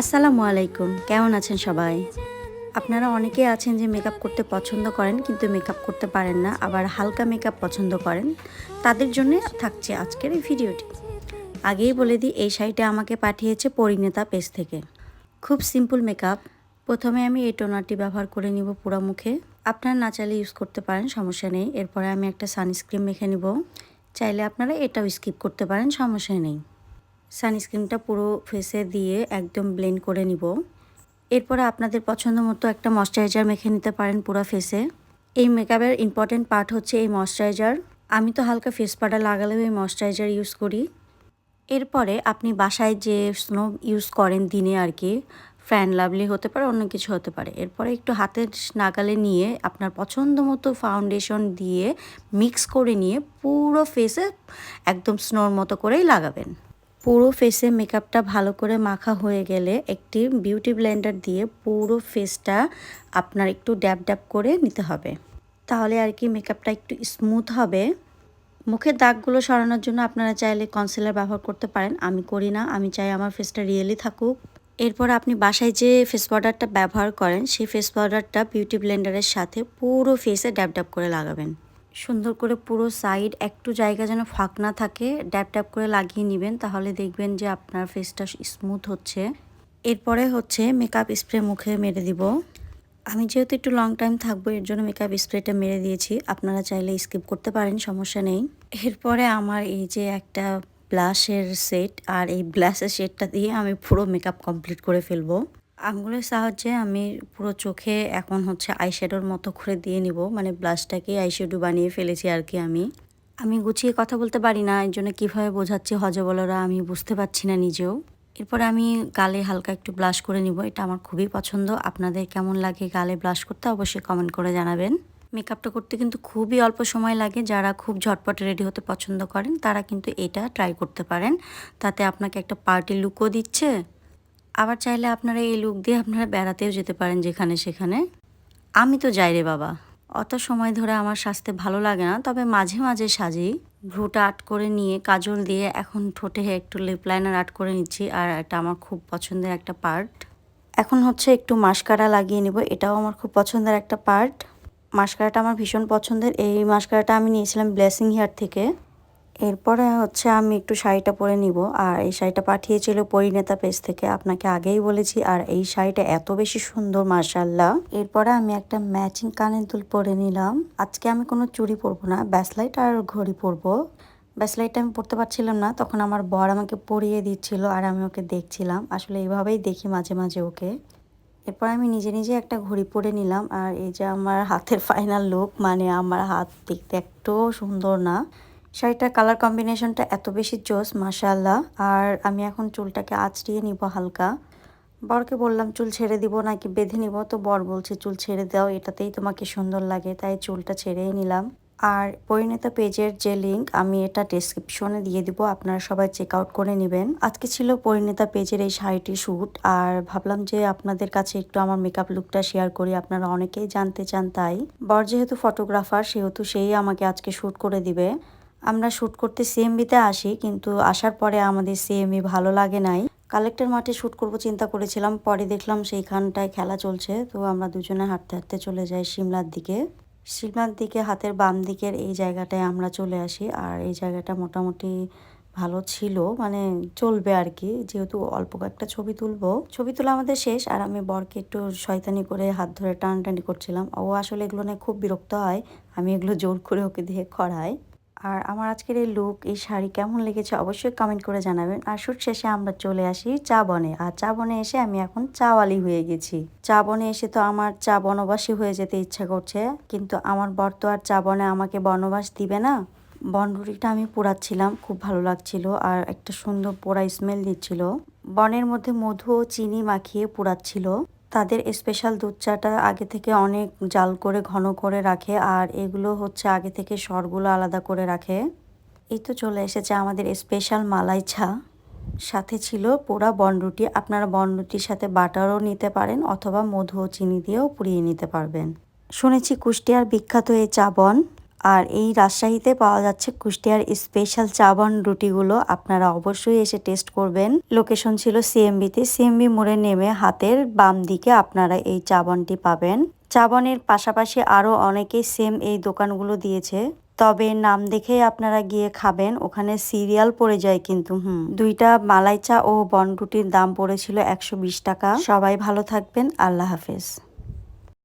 আসসালামু আলাইকুম। কেমন আছেন সবাই? আপনারা অনেকেই আছেন যে মেকআপ করতে পছন্দ করেন কিন্তু মেকআপ করতে পারেন না, আবার হালকা মেকআপ পছন্দ করেন। তাদের জন্য থাকছে আজকের এই ভিডিওটি। আগেই বলে দিই, এই শাড়িটা আমাকে পাঠিয়েছে পরিণেতা পেজ থেকে। খুব সিম্পল মেকআপ প্রথমে আমি এই টোনারটি ব্যবহার করে নিব পুরো মুখে। আপনারা না চাইলে ইউজ করতে পারেন, সমস্যা নেই। এরপরে আমি একটা সানস্ক্রিন মেখে নিব। চাইলে আপনারা এটাও স্কিপ করতে পারেন, সমস্যা নেই। সানস্ক্রিনটা পুরো ফেসে দিয়ে একদম ব্লেন্ড করে নিব। এরপরে আপনাদের পছন্দ মতো একটা ময়শ্চারাইজার মেখে নিতে পারেন পুরো ফেসে। এই মেকআপের ইম্পর্টেন্ট পার্ট হচ্ছে এই ময়শ্চারাইজার। আমি তো হালকা ফেস পাউডার লাগালেও এই ময়শ্চারাইজার ইউজ করি। এরপরে আপনি বাসায় যে স্নো ইউজ করেন দিনে আর কি, ফ্যান লাভলি হতে পারে, অন্য কিছু হতে পারে। এরপরে একটু হাতের নাগালে নিয়ে আপনার পছন্দ মতো ফাউন্ডেশন দিয়ে মিক্স করে নিয়ে পুরো ফেসে একদম স্নোর মতো করেই লাগাবেন। পুরো ফেসে মেকআপটা ভালো করে মাখা হয়ে গেলে একটি বিউটি ব্লেন্ডার দিয়ে পুরো ফেসটা আপনার একটু ড্যাব ড্যাব করে নিতে হবে। তাহলে আর কি মেকআপটা একটু স্মুথ হবে। মুখের দাগগুলো সরানোর জন্য আপনারা চাইলে কনসিলার ব্যবহার করতে পারেন। আমি করি না, আমি চাই আমার ফেসটা রিয়েলি থাকুক। এরপর আপনি বাসায় যে ফেস পাউডারটা ব্যবহার করেন, সেই ফেস পাউডারটা বিউটি ব্লেন্ডারের সাথে পুরো ফেসে ড্যাব ড্যাব করে লাগাবেন। সুন্দর করে পুরো সাইড একটু জায়গা যেন ফাঁক না থাকে ড্যাপ ড্যাপ করে লাগিয়ে নেবেন, তাহলে দেখবেন যে আপনার ফেসটা স্মুথ হচ্ছে। এরপরে হচ্ছে মেকআপ স্প্রে মুখে মেরে দিব। আমি যেহেতু একটু লং টাইম থাকব, এর জন্য মেকআপ স্প্রেটা মেরে দিয়েছি। আপনারা চাইলে স্কিপ করতে পারেন, সমস্যা নেই। এরপরে আমার এই যে একটা ব্লাশের সেট আর এই ব্লাশের সেটটা দিয়ে আমি পুরো মেকআপ কমপ্লিট করে ফেলব। আঙুলের সাহায্যে আমি পুরো চোখে এখন হচ্ছে আইশ্যাডোর মতো করে দিয়ে নিব। মানে ব্লাশটাকে আইশ্যাডো বানিয়ে ফেলেছি আর কি আমি। আমি গুছিয়ে কথা বলতে পারি না, এর জন্য কীভাবে বোঝাচ্ছি হজবলরা আমি বুঝতে পারছি না নিজেও। এরপরে আমি গালে হালকা একটু ব্লাশ করে নিব, এটা আমার খুবই পছন্দ। আপনাদের কেমন লাগে গালে ব্লাশ করতে অবশ্যই কমেন্ট করে জানাবেন। মেকআপটা করতে কিন্তু খুবই অল্প সময় লাগে, যারা খুব ঝটপট রেডি হতে পছন্দ করেন, তারা কিন্তু এটা ট্রাই করতে পারেন। তাতে আপনাকে একটা পার্টি লুকও দিচ্ছে আবার চাইলে আপনারা এই লুক দিয়ে আপনারা বেড়াতেও যেতে পারেন যেখানে সেখানে। আমি তো যাই রে বাবা। অত সময় ধরে আমার সাজতে ভালো লাগে না, তবে মাঝে মাঝে সাজি। ভ্রুটা আর্ট করে নিয়ে কাজল দিয়ে এখন ঠোঁটে একটু লিপ লাইনার আর্ট করে নিচ্ছি, আর এটা আমার খুব পছন্দের একটা পার্ট এখন হচ্ছে একটু মাস্কারা লাগিয়ে নিব, এটাও আমার খুব পছন্দের একটা পার্ট মাস্কারাটা আমার ভীষণ পছন্দের, এই মাস্কারাটা আমি নিয়েছিলাম ব্লেসিং হেয়ার থেকে। এরপরে হচ্ছে আমি একটু শাড়িটা পরে নিব। আর এই শাড়িটা পাঠিয়েছিল পরিণেতা পেজ থেকে, আপনাকে আগেই বলেছি। আর এই শাড়িটা এত বেশি সুন্দর মার্শাল্লাহ এরপরে আমি একটা ম্যাচিং কানের দুল পরে নিলাম। আজকে আমি কোনো চুড়ি পরবো না, ব্যাসলাইট আর ঘড়ি পরবো। ব্যাসলাইটটা আমি পড়তে পারছিলাম না, তখন আমার বর আমাকে পরিয়ে দিচ্ছিল আর আমি ওকে দেখছিলাম। আসলে এইভাবেই দেখি মাঝে মাঝে ওকে। এরপর আমি নিজে নিজে একটা ঘড়ি পরে নিলাম। আর এই যে আমার হাতের ফাইনাল লুক মানে আমার হাত দেখতে একটু সুন্দর না। শাড়িটার কালার কম্বিনেশনটা এত বেশি জোস মাশাল্লাহ আর আমি এখন চুলটাকে আঁচড়িয়ে নিব হালকা। বরকে বললাম, চুল ছেড়ে দিব নাকি বেঁধে নিব? তো বর বলছে, চুল ছেড়ে দাও, এটাতেই তোমাকে সুন্দর লাগে। তাই চুলটা ছেড়েই নিলাম। আর পরিণত পেজের যে লিঙ্ক আমি এটা ডেসক্রিপশনে দিয়ে দিব, আপনারা সবাই চেক আউট করে নেবেন। আজকে ছিল পরিণতা পেজের এই শাড়িটি শ্যুট আর ভাবলাম যে আপনাদের কাছে একটু আমার মেকআপ লুকটা শেয়ার করি, আপনারা অনেকেই জানতে চান তাই। বর যেহেতু ফটোগ্রাফার সেহেতু সেই আমাকে আজকে শ্যুট করে দিবে। আমরা শ্যুট করতে সিএমবিতে আসি, কিন্তু আসার পরে আমাদের সিএমবি ভালো লাগে নাই। কালেক্টর মাঠে শ্যুট করব চিন্তা করেছিলাম, পরে দেখলাম সেইখানটায় খেলা চলছে, তো আমরা দুজনে হাঁটতে হাঁটতে চলে যাই সিমলার দিকে। সিমলার দিকে, হাতের বাম দিকের এই জায়গাটায় আমরা চলে আসি, আর এই জায়গাটা মোটামুটি ভালো ছিল মানে চলবে আর কি, যেহেতু অল্প কয়েকটা ছবি তুলবো। ছবি তোলা আমাদের শেষ, আর আমি বরকে একটু শয়তানি করে হাত ধরে টানাটানি করছিলাম। ও আসলে এগুলো নিয়ে খুব বিরক্ত হয়, আমি এগুলো জোর করে ওকে দিয়ে করাই আর আমার আজকের এই লুক এই শাড়ি কেমন লেগেছে অবশ্যই কমেন্ট করে জানাবেন। আর শুট শেষে আমরা চলে আসি চা বনে। আর চা বনে এসে আমি এখন চাওয়ালি হয়ে গেছি। চা বনে এসে তো আমার চা বনবাসী হয়ে যেতে ইচ্ছা করছে, কিন্তু আমার বর তো আর চা বনে আমাকে বনবাস দিবে না। বনরুটিটা আমি পোড়াচ্ছিলাম, খুব ভালো লাগছিল আর একটা সুন্দর পোড়া স্মেল দিচ্ছিল। বনের মধ্যে মধু ও চিনি মাখিয়ে পোড়াচ্ছিল। তাদের স্পেশাল দুধ চাটা আগে থেকে অনেক জাল করে, ঘন করে রাখে আর এগুলো হচ্ছে আগে থেকে সরগুলো আলাদা করে রাখে। এই তো চলে এসেছে আমাদের স্পেশাল মালাই ছা। সাথে ছিল পোড়া বনরুটি আপনারা বনরুটির সাথে বাটারও নিতে পারেন অথবা মধু ও চিনি দিয়েও পুড়িয়ে নিতে পারবেন। শুনেছি কুষ্টিয়ার বিখ্যাত এই চা বন। আর এই রাজশাহীতে পাওয়া যাচ্ছে কুষ্টিয়ার স্পেশাল চাবান রুটিগুলো। আপনারা অবশ্যই এসে টেস্ট করবেন। লোকেশন ছিল সিএমবিতে সিএমবি মোড়ে নেমে হাতের বাম দিকে আপনারা এই চাবানটি পাবেন। চাবানের পাশাপাশি আরও অনেকেই সেম এই দোকানগুলো দিয়েছে। তবে নাম দেখেই আপনারা গিয়ে খাবেন। ওখানে সিরিয়াল পড়ে যায় কিন্তু, হুম। দুইটা মালাই চা ও বনরুটির দাম পড়েছিল একশো বিশ টাকা। সবাই ভালো থাকবেন। আল্লাহ হাফেজ।